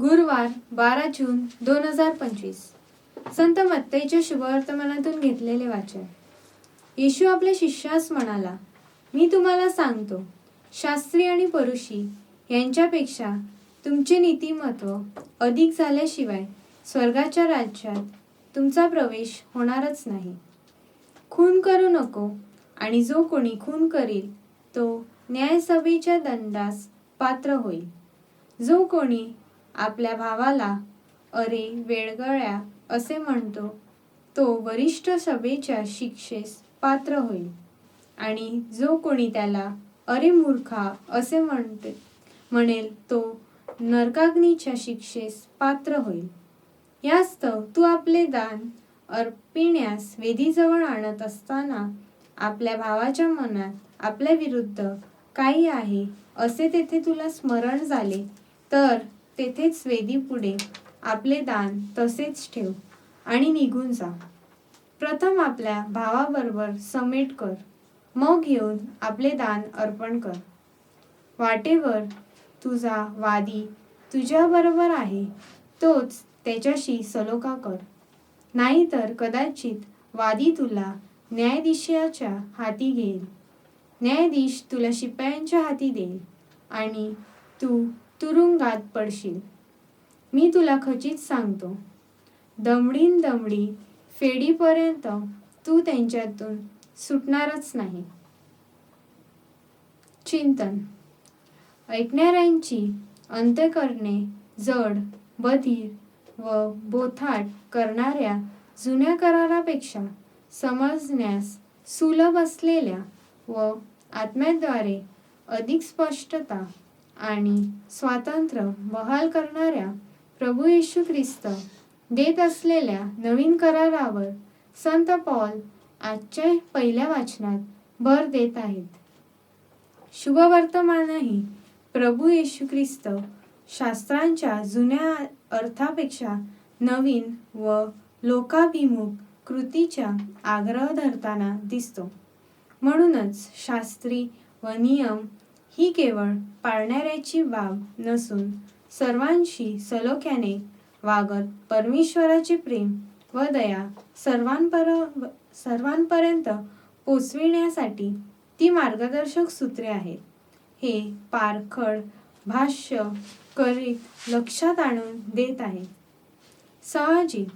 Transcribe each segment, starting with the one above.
गुरुवार बारा जून दोन हजार पंचवीस. संत मत्तईच्या शुभवर्तमानातून घेतलेले वाचन. येशू आपल्या शिष्यास म्हणाला मी तुम्हाला सांगतो शास्त्री आणि परुषी यांच्यापेक्षा तुमचे नीतिमत्व अधिक झाल्याशिवाय स्वर्गाच्या राज्यात तुमचा प्रवेश होणारच नाही. खून करू नको आणि जो कोणी खून करील तो न्यायसभेच्या दंडास पात्र होईल. जो कोणी आपल्या भावाला अरे वेळगळ्या असे म्हणतो तो वरिष्ठ सभेच्या शिक्षेस पात्र होईल. आणि जो कोणी त्याला अरे मूर्खा असे म्हणते म्हणेल तो नरकाग्नीच्या शिक्षेस पात्र होईल. यास्तव तू आपले दान अर्पिण्यास वेदीजवळ आणत असताना आपल्या भावाच्या मनात आपल्या विरुद्ध काही आहे असे तेथे तुला स्मरण झाले तर तेथेच वेदी पुढे. आपले दान तसेच ठेव आणि निघून जा. प्रथम आपल्या भावाबरोबर समेट कर. मग येऊन आपले दान अर्पण कर. वाटेवर तुझा वादी तुझ्याबरोबर आहे. तोच त्याच्याशी सलोखा कर. नाहीतर कदाचित वादी तुला न्यायाधीशाच्या हाती घेईल. न्यायाधीश तुला शिपायांच्या हाती देईल आणि तू तुरुंगात पडशील. मी तुला खचित सांगतो. दमडीन दमडी फेडीपर्यंत तू त्यांच्यातून सुटणारच नाही. चिंतन. ऐकणाऱ्यांची अंतकरणे जड बधीर व बोथाट करणाऱ्या जुन्या करारापेक्षा समजण्यास सुलभ असलेल्या व आत्म्याद्वारे अधिक स्पष्टता आणि स्वातंत्र्य बहाल करणाऱ्या प्रभू येशू ख्रिस्त देत असलेल्या नवीन करारावर संत पॉल आजच्या पहिल्या वाचनात भर देत आहेत. शुभवर्तमानही प्रभू येशू ख्रिस्त शास्त्रांच्या जुन्या अर्थापेक्षा नवीन व लोकाभिमुख कृतीच्या आग्रह धरताना दिसतो. म्हणूनच शास्त्री व नियम ही केवळ पाळणाऱ्याची बाब नसून सर्वांशी सलोख्याने वागत परमेश्वराचे प्रेम व दया सर्वांपर सर्वांपर्यंत पोचविण्यासाठी ती मार्गदर्शक सूत्रे आहेत. हे पारखड भाष्य करीत लक्षात आणून देत आहे. साहजिक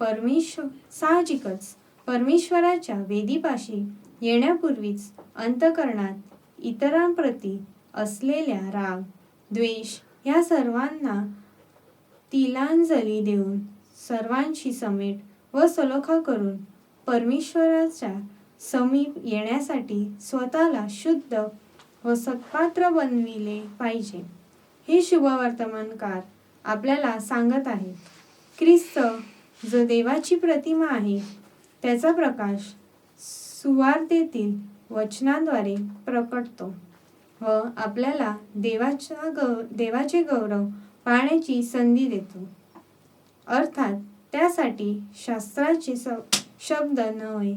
परमेश्वर साहजिकच परमेश्वराच्या वेदीपाशी येण्यापूर्वीच अंतकरणात इतरांप्रती असलेल्या राग द्वेष या सर्वांना तिलांजली देऊन सर्वांशी समेट व सलोखा करून परमेश्वराच्या समीप येण्यासाठी स्वतःला शुद्ध व सत्पात्र बनविले पाहिजे. हे शुभवर्तमानकार आपल्याला सांगत आहे ख्रिस्त जो देवाची प्रतिमा आहे त्याचा प्रकाश सुवार्तेतील वचनाद्वारे प्रकटतो व आपल्याला देवाच्या गौ देवाचे गौरव पाहण्याची संधी देतो. अर्थात त्यासाठी शास्त्राचे स शब्द नव्हे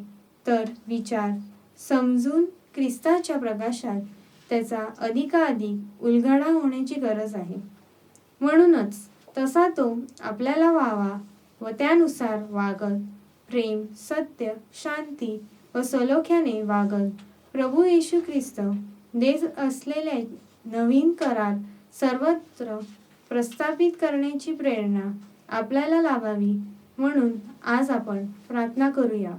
तर विचार समजून ख्रिस्ताच्या प्रकाशात त्याचा अधिकाधिक उलगडा होण्याची गरज आहे. म्हणूनच तसा तो आपल्याला व्हावा व त्यानुसार वागत प्रेम सत्य शांती व सलोख्याने वागल. प्रभू येशू ख्रिस्त देत असलेले नवीन करार सर्वत्र प्रस्थापित करण्याची प्रेरणा आपल्याला लाभावी म्हणून आज आपण प्रार्थना करूया.